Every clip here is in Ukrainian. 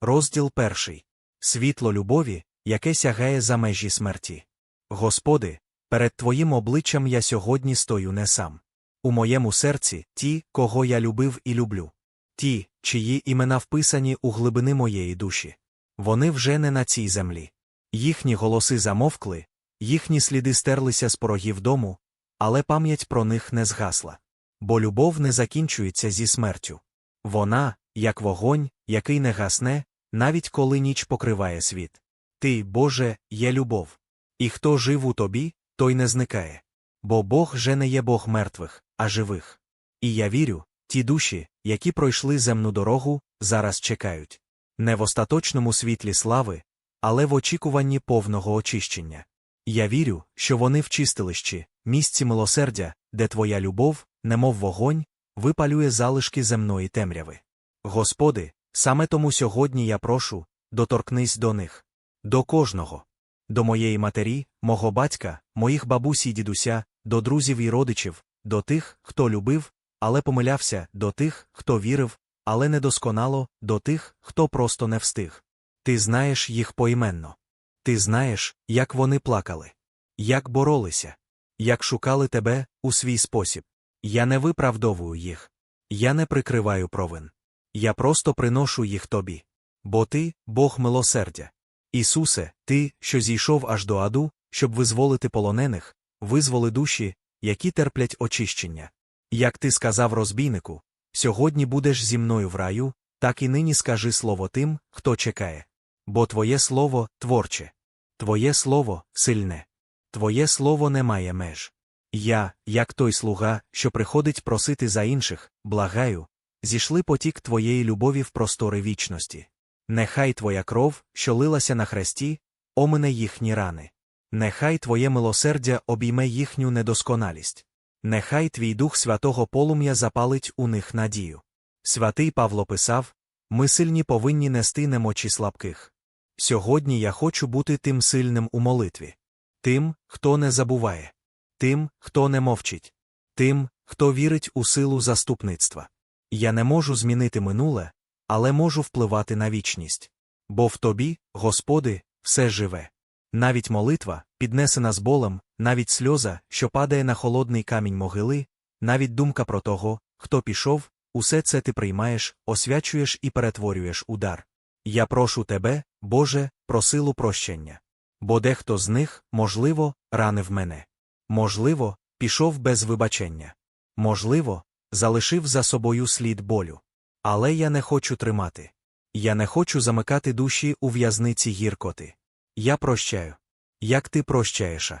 Розділ перший. Світло любові, яке сягає за межі смерті. Господи, перед Твоїм обличчям я сьогодні стою не сам. У моєму серці ті, кого я любив і люблю. Ті, чиї імена вписані у глибини моєї душі. Вони вже не на цій землі. Їхні голоси замовкли, їхні сліди стерлися з порогів дому, але пам'ять про них не згасла. Бо любов не закінчується зі смертю. Вона, як вогонь, який не гасне, навіть коли ніч покриває світ. Ти, Боже, є любов. І хто жив у тобі, той не зникає. Бо Бог же не є Бог мертвих, а живих. І я вірю, ті душі, які пройшли земну дорогу, зараз чекають. Не в остаточному світлі слави, але в очікуванні повного очищення. Я вірю, що вони в чистилищі, місці милосердя, де твоя любов, немов вогонь, випалює залишки земної темряви. Господи, саме тому сьогодні я прошу, доторкнись до них, до кожного, до моєї матері, мого батька, моїх бабусь і дідуся, до друзів і родичів, до тих, хто любив, але помилявся, до тих, хто вірив, але недосконало, до тих, хто просто не встиг. Ти знаєш їх поіменно. Ти знаєш, як вони плакали, як боролися, як шукали тебе у свій спосіб. Я не виправдовую їх. Я не прикриваю провин. Я просто приношу їх тобі. Бо ти, Бог милосердя. Ісусе, ти, що зійшов аж до аду, щоб визволити полонених, визволи душі, які терплять очищення. Як ти сказав розбійнику, сьогодні будеш зі мною в раю, так і нині скажи слово тим, хто чекає. Бо Твоє слово творче, Твоє слово сильне, Твоє слово не має меж. Я, як той слуга, що приходить просити за інших, благаю, зійшли потік Твоєї любові в простори вічності. Нехай Твоя кров, що лилася на хресті, омине їхні рани. Нехай Твоє милосердя обійме їхню недосконалість. Нехай Твій Дух Святого Полум'я запалить у них надію. Святий Павло писав ми сильні повинні нести немочі слабких. Сьогодні я хочу бути тим сильним у молитві, тим, хто не забуває, тим, хто не мовчить, тим, хто вірить у силу заступництва. Я не можу змінити минуле, але можу впливати на вічність. Бо в тобі, Господи, все живе. Навіть молитва, піднесена з болем, навіть сльоза, що падає на холодний камінь могили, навіть думка про того, хто пішов, усе це ти приймаєш, освячуєш і перетворюєш у дар. Я прошу тебе, Боже, про силу прощення. Бо дехто з них, можливо, ранив мене. Можливо, пішов без вибачення. Можливо, залишив за собою слід болю. Але я не хочу тримати. Я не хочу замикати душі у в'язниці гіркоти. Я прощаю. Як ти прощаєш?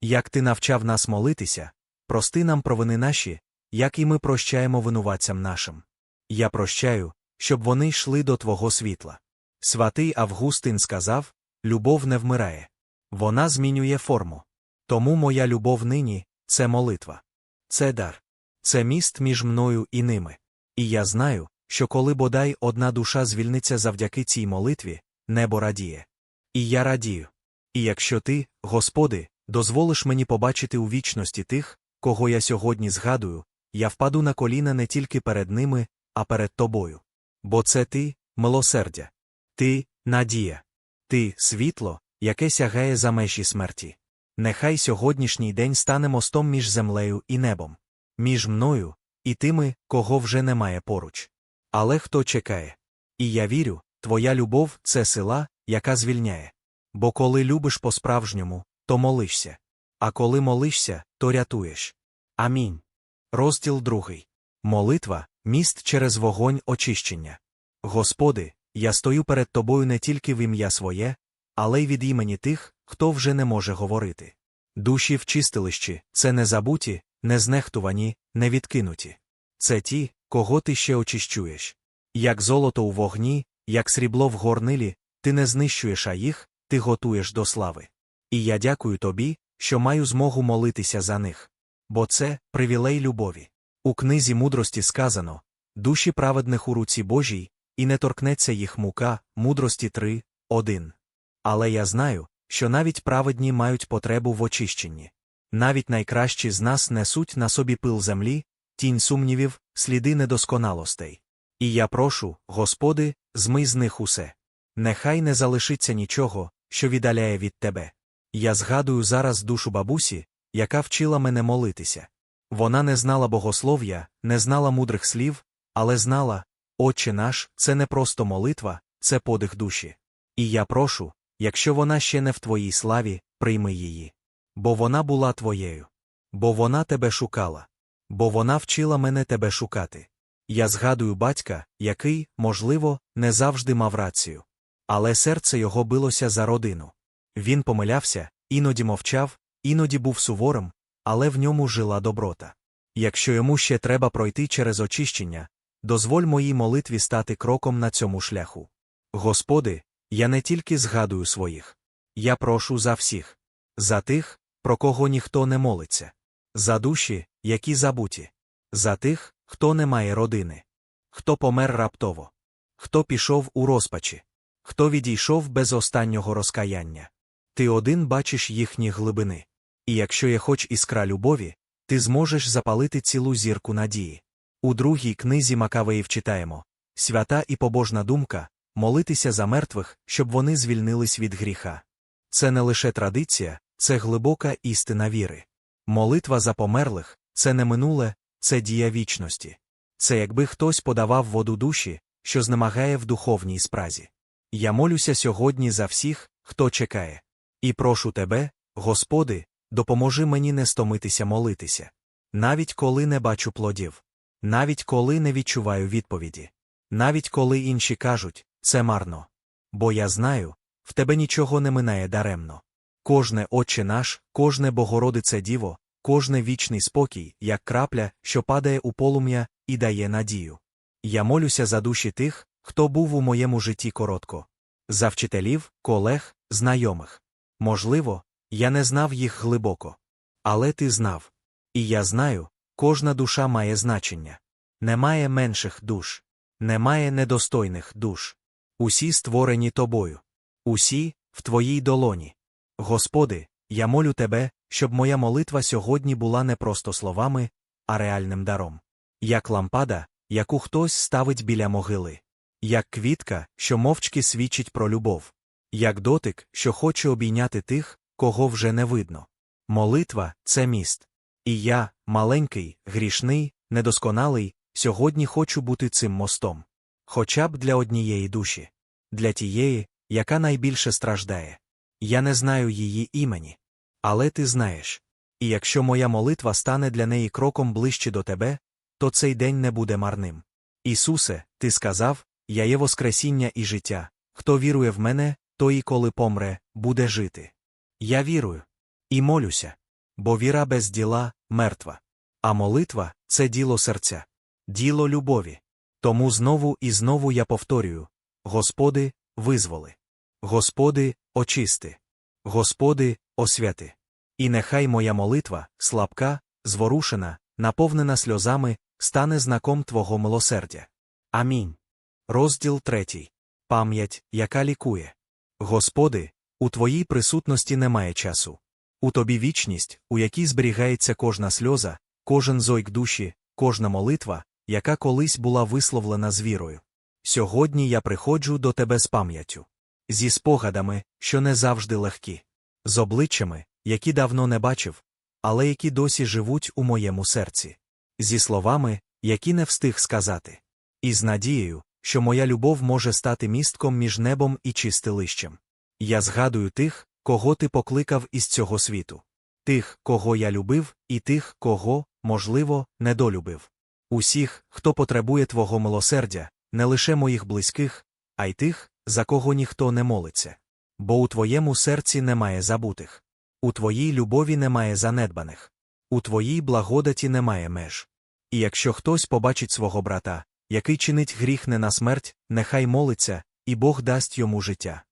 Як ти навчав нас молитися, прости нам провини наші, як і ми прощаємо винуватцям нашим. Я прощаю, щоб вони йшли до Твого світла. Святий Августин сказав любов не вмирає. Вона змінює форму. Тому моя любов нині це молитва. Це дар. Це міст між мною і ними. І я знаю, що коли бодай одна душа звільниться завдяки цій молитві, небо радіє. І я радію. І якщо ти, Господи, дозволиш мені побачити у вічності тих, кого я сьогодні згадую, я впаду на коліна не тільки перед ними, а перед тобою. Бо це ти, милосердя. Ти надія. Ти світло, яке сягає за межі смерті. Нехай сьогоднішній день стане мостом між землею і небом, між мною і тими, кого вже немає поруч. Але хто чекає? І я вірю, твоя любов це сила, яка звільняє. Бо коли любиш по-справжньому, то молишся. А коли молишся, то рятуєш. Амінь. Розділ другий. Молитва міст через вогонь очищення. Господи, я стою перед Тобою не тільки в ім'я своє, але й від імені тих, хто вже не може говорити. Душі в чистилищі це не забуті, не знехтувані, не відкинуті. Це ті, кого ти ще очищуєш. Як золото у вогні, як срібло в горнилі, ти не знищуєш а їх, ти готуєш до слави. І я дякую тобі, що маю змогу молитися за них. Бо це привілей любові. У книзі мудрості сказано душі праведних у руці Божій, і не торкнеться їх мука, мудрості 3, 1. Але я знаю, що навіть праведні мають потребу в очищенні. Навіть найкращі з нас несуть на собі пил землі, тінь сумнівів, сліди недосконалостей. І я прошу, Господи, змий з них усе. Нехай не залишиться нічого, що віддаляє від тебе. Я згадую зараз душу бабусі, яка вчила мене молитися. Вона не знала богослов'я, не знала мудрих слів, але знала, Отче наш, це не просто молитва, це подих душі. І я прошу, якщо вона ще не в твоїй славі, прийми її. Бо вона була твоєю. Бо вона тебе шукала. Бо вона вчила мене тебе шукати. Я згадую батька, який, можливо, не завжди мав рацію. Але серце його билося за родину. Він помилявся, іноді мовчав, іноді був суворим, але в ньому жила доброта. Якщо йому ще треба пройти через очищення, дозволь моїй молитві стати кроком на цьому шляху. Господи, я не тільки згадую своїх. Я прошу за всіх, за тих, про кого ніхто не молиться, за душі, які забуті, за тих, хто не має родини, хто помер раптово, хто пішов у розпачі, хто відійшов без останнього розкаяння. Ти один бачиш їхні глибини. І якщо є хоч іскра любові, ти зможеш запалити цілу зірку надії. У другій книзі Макавеїв читаємо свята і побожна думка молитися за мертвих, щоб вони звільнились від гріха. Це не лише традиція, це глибока істина віри. Молитва за померлих це не минуле, це дія вічності. Це якби хтось подавав воду душі, що знемагає в духовній спразі. Я молюся сьогодні за всіх, хто чекає. І прошу тебе, Господи, допоможи мені не стомитися молитися. Навіть коли не бачу плодів, навіть коли не відчуваю відповіді, навіть коли інші кажуть, це марно. Бо я знаю, в тебе нічого не минає даремно. Кожне Отче наш, кожне Богородице Діво, кожне вічний спокій, як крапля, що падає у полум'я і дає надію. Я молюся за душі тих, хто був у моєму житті коротко, за вчителів, колег, знайомих. Можливо, я не знав їх глибоко. Але ти знав. І я знаю, кожна душа має значення. Немає менших душ, немає недостойних душ. Усі створені тобою. Усі в твоїй долоні. Господи, я молю тебе, щоб моя молитва сьогодні була не просто словами, а реальним даром. Як лампада, яку хтось ставить біля могили, як квітка, що мовчки свідчить про любов, як дотик, що хоче обійняти тих, кого вже не видно. Молитва це міст. І я, маленький, грішний, недосконалий, сьогодні хочу бути цим мостом. Хоча б для однієї душі, для тієї, яка найбільше страждає. Я не знаю її імені. Але ти знаєш. І якщо моя молитва стане для неї кроком ближче до тебе, то цей день не буде марним. Ісусе, ти сказав, я є Воскресіння і життя. Хто вірує в мене, той і коли помре, буде жити. Я вірую. І молюся. Бо віра без діла мертва. А молитва це діло серця, діло любові. Тому знову і знову я повторюю Господи, визволи. Господи, очисти. Господи, освяти. І нехай моя молитва, слабка, зворушена, наповнена сльозами, стане знаком Твого милосердя. Амінь. Розділ третій. Пам'ять, яка лікує. Господи, у Твоїй присутності немає часу. У тобі вічність, у якій зберігається кожна сльоза, кожен зойк душі, кожна молитва, яка колись була висловлена з вірою. Сьогодні я приходжу до тебе з пам'яттю, зі спогадами, що не завжди легкі, з обличчями, які давно не бачив, але які досі живуть у моєму серці, зі словами, які не встиг сказати, і з надією, що моя любов може стати містком між небом і чистилищем. Я згадую тих, кого ти покликав із цього світу, тих, кого я любив, і тих, кого, можливо, недолюбив. Усіх, хто потребує твого милосердя, не лише моїх близьких, а й тих, за кого ніхто не молиться. Бо у твоєму серці немає забутих, у твоїй любові немає занедбаних, у твоїй благодаті немає меж. І якщо хтось побачить свого брата, який чинить гріх не на смерть, нехай молиться, і Бог дасть йому життя.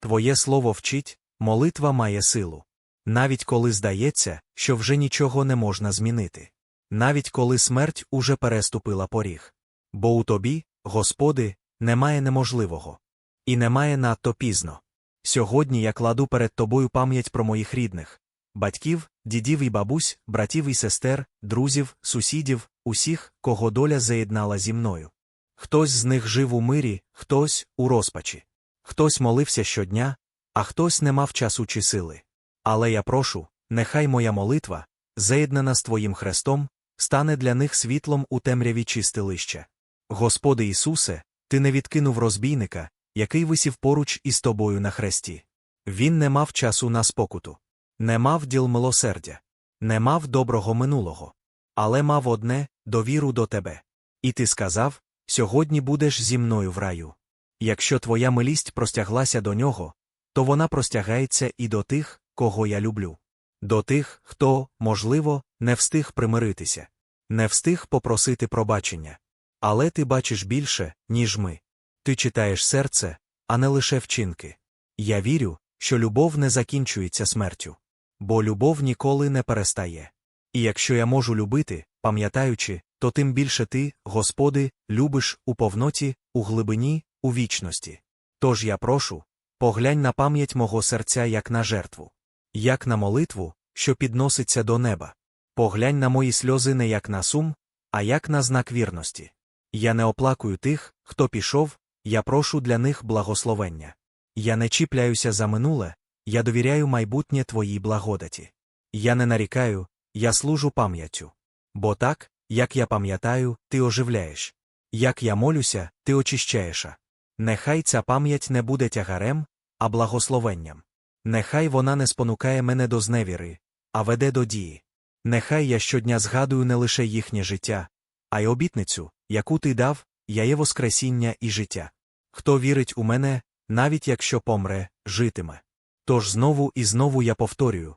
Твоє слово вчить, молитва має силу. Навіть коли здається, що вже нічого не можна змінити. Навіть коли смерть уже переступила поріг. Бо у тобі, Господи, немає неможливого. І немає надто пізно. Сьогодні я кладу перед тобою пам'ять про моїх рідних, батьків, дідів і бабусь, братів і сестер, друзів, сусідів, усіх, кого доля заєднала зі мною. Хтось з них жив у мирі, хтось у розпачі. Хтось молився щодня, а хтось не мав часу чи сили. Але я прошу, нехай моя молитва, заєднана з Твоїм хрестом, стане для них світлом у темряві чистилища. Господи Ісусе, Ти не відкинув розбійника, який висів поруч із тобою на хресті. Він не мав часу на спокуту, не мав діл милосердя, не мав доброго минулого, але мав одне довіру до тебе. І ти сказав сьогодні будеш зі мною в раю. Якщо твоя милість простяглася до нього, то вона простягається і до тих, кого я люблю. До тих, хто, можливо, не встиг примиритися, не встиг попросити пробачення. Але ти бачиш більше, ніж ми. Ти читаєш серце, а не лише вчинки. Я вірю, що любов не закінчується смертю. Бо любов ніколи не перестає. І якщо я можу любити, пам'ятаючи, то тим більше ти, Господи, любиш у повноті, у глибині, у вічності. Тож я прошу, поглянь на пам'ять мого серця як на жертву, як на молитву, що підноситься до неба. Поглянь на мої сльози не як на сум, а як на знак вірності. Я не оплакую тих, хто пішов, я прошу для них благословення. Я не чіпляюся за минуле, я довіряю майбутнє твоїй благодаті. Я не нарікаю, я служу пам'яттю. Бо так, як я пам'ятаю, ти оживляєш. Як я молюся, ти очищаєш. Нехай ця пам'ять не буде тягарем, а благословенням. Нехай вона не спонукає мене до зневіри, а веде до дії. Нехай я щодня згадую не лише їхнє життя, а й обітницю, яку ти дав, я є Воскресіння і життя. Хто вірить у мене, навіть якщо помре, житиме. Тож знову і знову я повторюю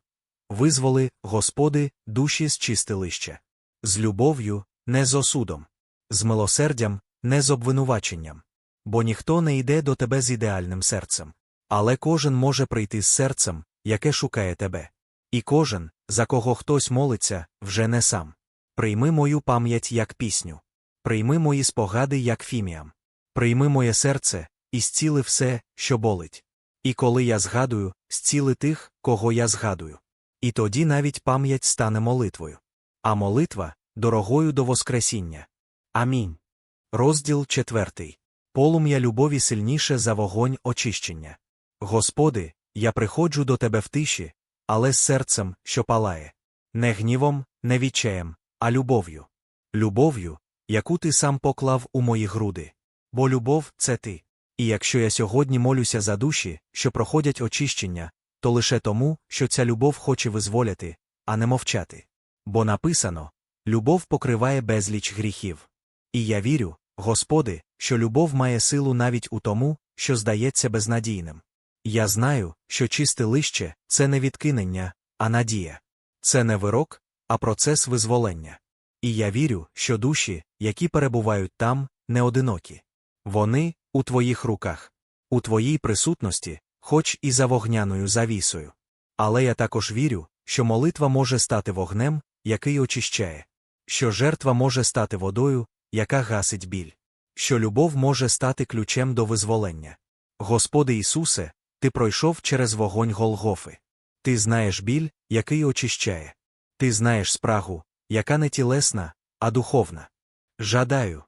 визволи, Господи, душі з чистилища. З любов'ю, не з осудом, з милосердям, не з обвинуваченням. Бо ніхто не йде до тебе з ідеальним серцем. Але кожен може прийти з серцем, яке шукає тебе. І кожен, за кого хтось молиться, вже не сам. Прийми мою пам'ять як пісню. Прийми мої спогади як фіміам. Прийми моє серце і зціли все, що болить. І коли я згадую, зціли тих, кого я згадую. І тоді навіть пам'ять стане молитвою. А молитва дорогою до Воскресіння. Амінь. Розділ четвертий. Полум'я любові сильніше за вогонь очищення. Господи, я приходжу до Тебе в тиші, але з серцем, що палає. Не гнівом, не відчаєм, а любов'ю. Любов'ю, яку ти сам поклав у мої груди. Бо любов це ти. І якщо я сьогодні молюся за душі, що проходять очищення, то лише тому, що ця любов хоче визволяти, а не мовчати. Бо написано любов покриває безліч гріхів. І я вірю, Господи, що любов має силу навіть у тому, що здається безнадійним. Я знаю, що чисте лище це не відкинення, а надія. Це не вирок, а процес визволення. І я вірю, що душі, які перебувають там, не одинокі. Вони у твоїх руках, у твоїй присутності, хоч і за вогняною завісою. Але я також вірю, що молитва може стати вогнем, який очищає, що жертва може стати водою, яка гасить біль, що любов може стати ключем до визволення. Господи Ісусе, Ти пройшов через вогонь Голгофи. Ти знаєш біль, який очищає. Ти знаєш спрагу, яка не тілесна, а духовна. Жадаю.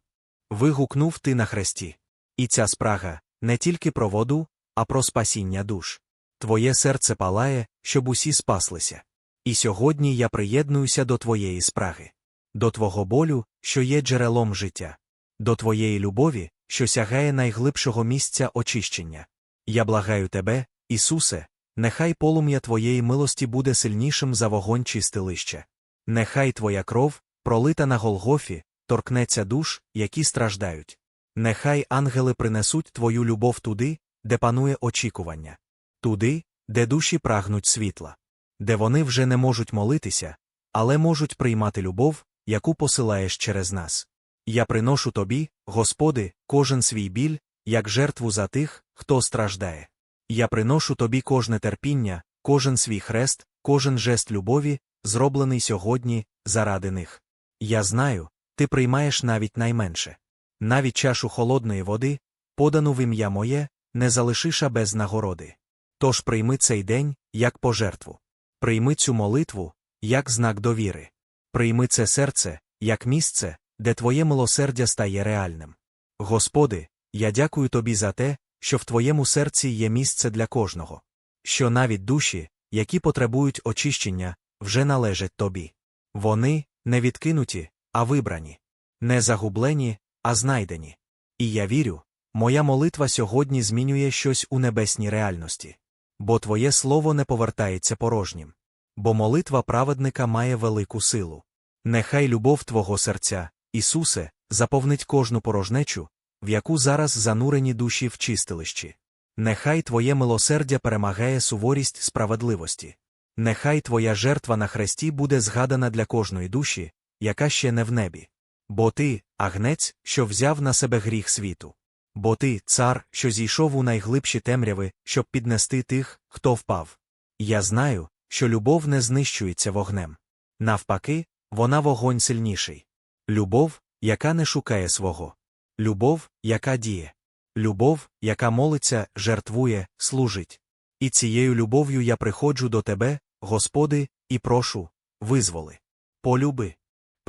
Вигукнув ти на хресті. І ця спрага не тільки про воду, а про спасіння душ. Твоє серце палає, щоб усі спаслися. І сьогодні я приєднуюся до твоєї спраги, до твого болю, що є джерелом життя, до твоєї любові, що сягає найглибшого місця очищення. Я благаю тебе, Ісусе, нехай полум'я Твоєї милості буде сильнішим за вогонь чистилища. Нехай Твоя кров, пролита на Голгофі, торкнеться душ, які страждають. Нехай ангели принесуть Твою любов туди, де панує очікування, туди, де душі прагнуть світла, де вони вже не можуть молитися, але можуть приймати любов, яку посилаєш через нас. Я приношу тобі, Господи, кожен свій біль, як жертву за тих, хто страждає. Я приношу тобі кожне терпіння, кожен свій хрест, кожен жест любові, зроблений сьогодні, заради них. Я знаю, ти приймаєш навіть найменше. Навіть чашу холодної води, подану в ім'я моє, не залишиша без нагороди. Тож прийми цей день, як пожертву. Прийми цю молитву, як знак довіри. Прийми це серце, як місце, де твоє милосердя стає реальним. Господи, я дякую тобі за те, що в твоєму серці є місце для кожного, що навіть душі, які потребують очищення, вже належать тобі. Вони не відкинуті, а вибрані, не загублені, а знайдені. І я вірю, моя молитва сьогодні змінює щось у небесній реальності. Бо Твоє слово не повертається порожнім. Бо молитва праведника має велику силу. Нехай любов Твого серця, Ісусе, заповнить кожну порожнечу, в яку зараз занурені душі в чистилищі. Нехай Твоє милосердя перемагає суворість справедливості. Нехай Твоя жертва на хресті буде згадана для кожної душі, яка ще не в небі. Бо ти, агнець, що взяв на себе гріх світу. Бо ти, цар, що зійшов у найглибші темряви, щоб піднести тих, хто впав. Я знаю, що любов не знищується вогнем. Навпаки, вона вогонь сильніший. Любов, яка не шукає свого. Любов, яка діє. Любов, яка молиться, жертвує, служить. І цією любов'ю я приходжу до тебе, Господи, і прошу, визволи. Полюби.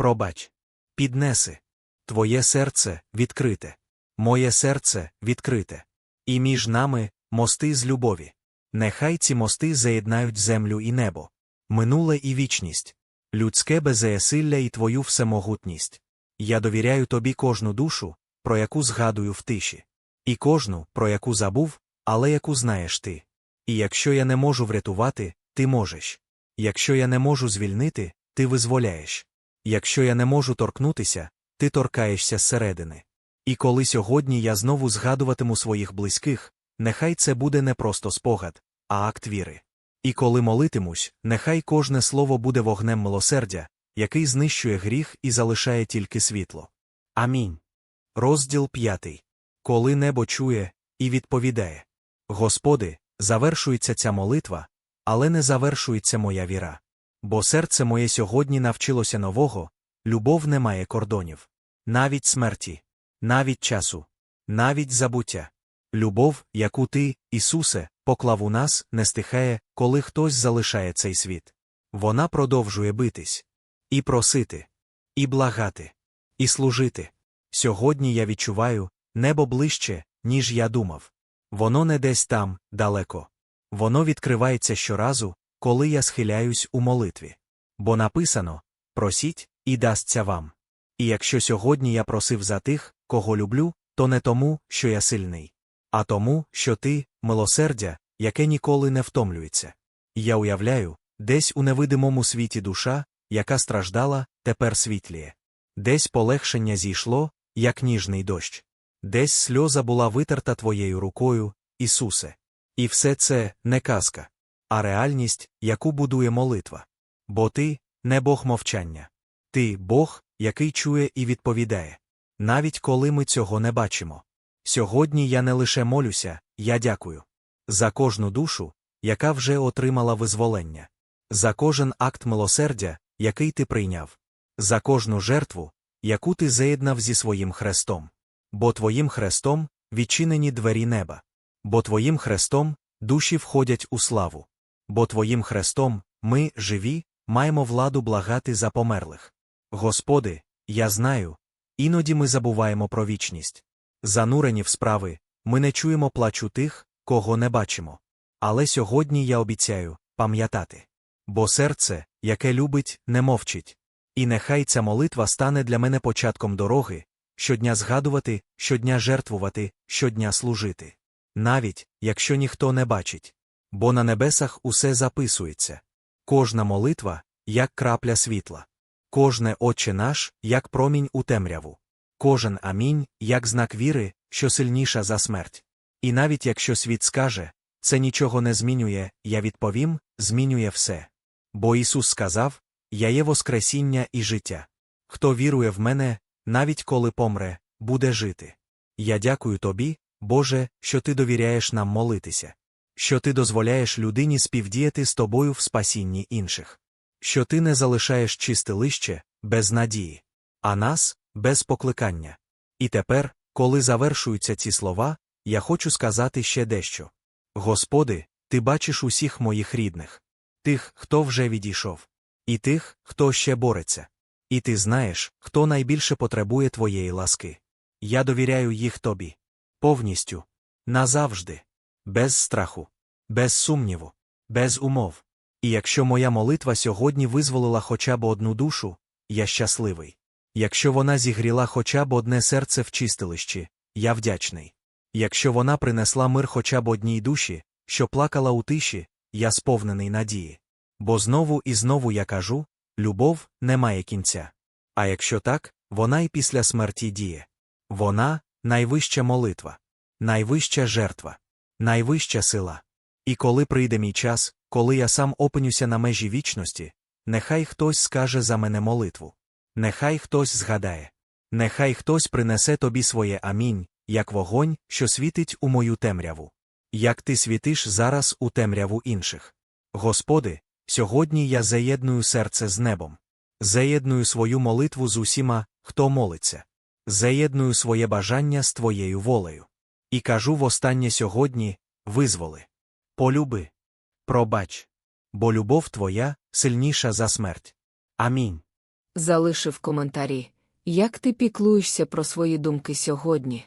Пробач. Піднеси. Твоє серце відкрите. Моє серце відкрите. І між нами мости з любові. Нехай ці мости заєднають землю і небо, минуле і вічність, людське беззаєсилля і твою всемогутність. Я довіряю тобі кожну душу, про яку згадую в тиші, і кожну, про яку забув, але яку знаєш ти. І якщо я не можу врятувати, ти можеш. Якщо я не можу звільнити, ти визволяєш. Якщо я не можу торкнутися, ти торкаєшся зсередини. І коли сьогодні я знову згадуватиму своїх близьких, нехай це буде не просто спогад, а акт віри. І коли молитимусь, нехай кожне слово буде вогнем милосердя, який знищує гріх і залишає тільки світло. Амінь. Розділ п'ятий. Коли небо чує і відповідає. Господи, завершується ця молитва, але не завершується моя віра. Бо серце моє сьогодні навчилося нового, любов не має кордонів. Навіть смерті, навіть часу, навіть забуття. Любов, яку ти, Ісусе, поклав у нас, не стихає, коли хтось залишає цей світ. Вона продовжує битись, і просити, і благати, і служити. Сьогодні я відчуваю небо ближче, ніж я думав. Воно не десь там, далеко. Воно відкривається щоразу, коли я схиляюсь у молитві. Бо написано просіть, і дасться вам. І якщо сьогодні я просив за тих, кого люблю, то не тому, що я сильний, а тому, що ти милосердя, яке ніколи не втомлюється. Я уявляю, десь у невидимому світі душа, яка страждала, тепер світліє. Десь полегшення зійшло, як ніжний дощ. Десь сльоза була витерта твоєю рукою, Ісусе. І все це не казка, а реальність, яку будує молитва. Бо ти не Бог мовчання. Ти Бог, який чує і відповідає. Навіть коли ми цього не бачимо. Сьогодні я не лише молюся, я дякую. За кожну душу, яка вже отримала визволення. За кожен акт милосердя, який ти прийняв. За кожну жертву, яку ти заєднав зі своїм хрестом. Бо твоїм хрестом відчинені двері неба. Бо твоїм хрестом душі входять у славу. Бо твоїм хрестом ми, живі, маємо владу благати за померлих. Господи, я знаю, іноді ми забуваємо про вічність. Занурені в справи, ми не чуємо плачу тих, кого не бачимо. Але сьогодні я обіцяю пам'ятати. Бо серце, яке любить, не мовчить. І нехай ця молитва стане для мене початком дороги, щодня згадувати, щодня жертвувати, щодня служити. Навіть якщо ніхто не бачить. Бо на небесах усе записується. Кожна молитва, як крапля світла. Кожне Отче наш, як промінь у темряву. Кожен амінь, як знак віри, що сильніша за смерть. І навіть якщо світ скаже, це нічого не змінює, я відповім, змінює все. Бо Ісус сказав Я є Воскресіння і життя. Хто вірує в мене, навіть коли помре, буде жити. Я дякую тобі, Боже, що ти довіряєш нам молитися, що ти дозволяєш людині співдіяти з тобою в спасінні інших, що ти не залишаєш чистилище без надії, а нас без покликання. І тепер, коли завершуються ці слова, я хочу сказати ще дещо. Господи, ти бачиш усіх моїх рідних, тих, хто вже відійшов, і тих, хто ще бореться. І ти знаєш, хто найбільше потребує твоєї ласки. Я довіряю їх тобі. Повністю. Назавжди. Без страху, без сумніву, без умов. І якщо моя молитва сьогодні визволила хоча б одну душу, я щасливий. Якщо вона зігріла хоча б одне серце в чистилищі, я вдячний. Якщо вона принесла мир хоча б одній душі, що плакала у тиші, я сповнений надії. Бо знову і знову я кажу любов не має кінця. А якщо так, вона і після смерті діє. Вона найвища молитва, найвища жертва, найвища сила. І коли прийде мій час, коли я сам опинюся на межі вічності, нехай хтось скаже за мене молитву. Нехай хтось згадає. Нехай хтось принесе тобі своє амінь, як вогонь, що світить у мою темряву. Як ти світиш зараз у темряву інших. Господи, сьогодні я заєдную серце з небом. Заєдную свою молитву з усіма, хто молиться. Заєдную своє бажання з твоєю волею. І кажу востаннє сьогодні визволи. Полюби. Пробач. Бо любов твоя сильніша за смерть. Амінь. Залишив коментарі, як ти піклуєшся про свої думки сьогодні.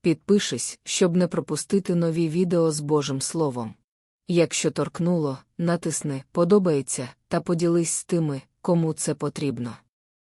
Підпишись, щоб не пропустити нові відео з Божим Словом. Якщо торкнуло, натисни Подобається та поділись з тими, кому це потрібно.